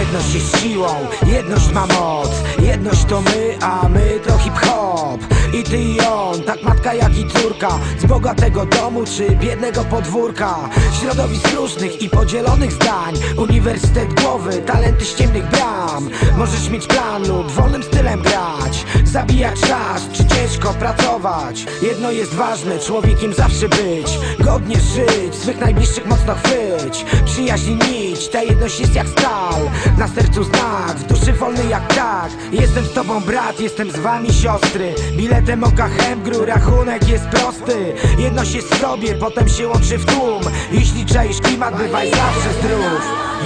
Jedność jest siłą, jedność ma moc. Jedność to my, a my to hip-hop. I ty i on, tak matka jak i córka. Z bogatego domu czy biednego podwórka. Środowisk różnych i podzielonych zdań. Uniwersytet głowy, talenty z ciemnych bram. Możesz mieć plan lub wolnym stylem grać. Zabijać czas, czy ciężko pracować. Jedno jest ważne, człowiekiem zawsze być. Godnie żyć, swych najbliższych mocno chwyć. Przyjaźni nić, ta jedność jest jak stal. Na sercu znak, w duszy wolny jak tak. Jestem z tobą brat, jestem z wami siostry. Biletem oka Hemgru, rachunek jest prosty Jedność jest w sobie, potem się łączy w tłum. Jeśli czaisz klimat, bywaj zawsze zdrów.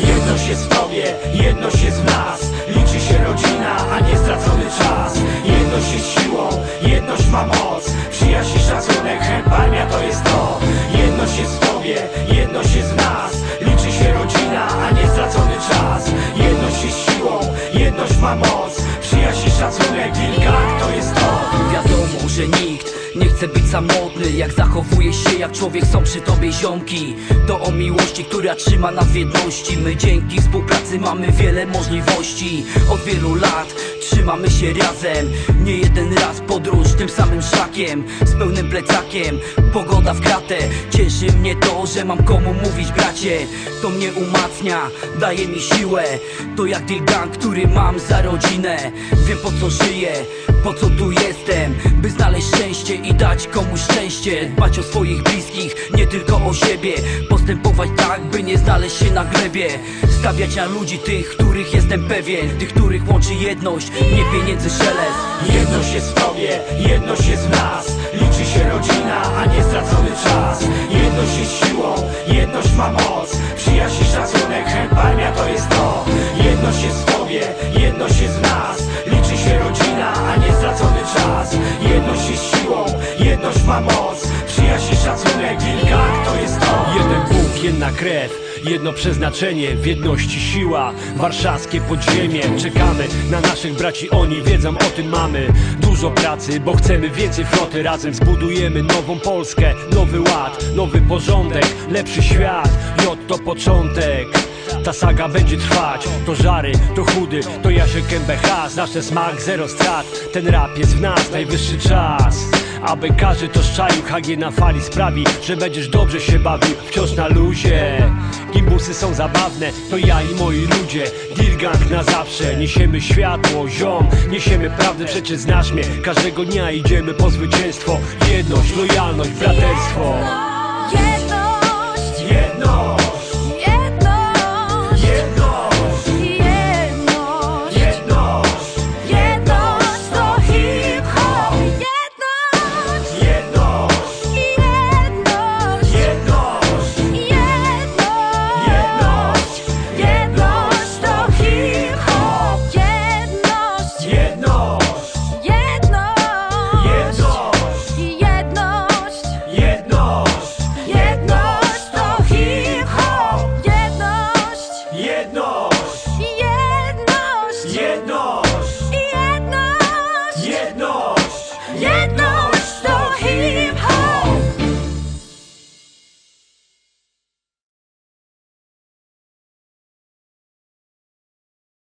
Jedność jest w tobie, jedność jest w nas. Liczy się rodzina, a nie stracony czas. Jedność jest siłą, jedność ma moc. Przyjaźń i szacunek, chęt, armia to jest to. Jedność jest w tobie, jedność jest w nas. Liczy się rodzina, a nie stracony czas. Jedność jest siłą, jedność ma moc. Przyjaźń i szacunek, wilk, to jest to. Wiadomo, że nikt nie chce być samotny Jak zachowuje się jak człowiek, są przy tobie ziomki. To o miłości, która trzyma nas w jedności. My dzięki współpracy mamy wiele możliwości. Od wielu lat trzymamy się razem. Nie jeden raz podróż tym samym szlakiem Z pełnym plecakiem, pogoda w kratę Cieszy mnie to, że mam komu mówić bracie. To mnie umacnia, daje mi siłę. To jak deal gang, który mam za rodzinę. Wiem po co żyję, po co tu jestem By znaleźć szczęście i dać komuś szczęście. Dbać o swoich bliskich, nie tylko o siebie. Postępować tak, by nie znaleźć się na glebie. Stawiać na ludzi tych, których jestem pewien. Tych, których łączy jedność, nie pieniędzy szelest Jedność jest w tobie, jedność jest w nas. Liczy się rodzina, a nie stracony czas. Jedność jest siłą, jedność ma moc. Przyjaźń i szacunek, chęt, armia to jest to. Jedność jest w tobie, jedność jest w nas. Liczy się rodzina, a nie stracony czas. Jedność jest siłą, jedność ma moc. Przyjaźń i szacunek, wilka to jest to. Jeden Bóg, jedna krew Jedno przeznaczenie, w jedności siła. Warszawskie podziemie Czekamy na naszych braci, oni wiedzą o tym mamy Dużo pracy, bo chcemy więcej floty. Razem zbudujemy nową Polskę Nowy ład, nowy porządek Lepszy świat, J to początek ta saga będzie trwać, to żary, to chudy, to Jasiek MBH Nasze smak, zero strat, ten rap jest w nas, najwyższy czas aby każdy to szczaił, HG na fali sprawi, że będziesz dobrze się bawił, wciąż na luzie. Gimbusy są zabawne, to ja i moi ludzie. Dirgang na zawsze, niesiemy światło, ziom. Niesiemy prawdę, przecież znasz mnie. Każdego dnia idziemy po zwycięstwo. Jedność, lojalność, braterstwo. Jedność, jedność,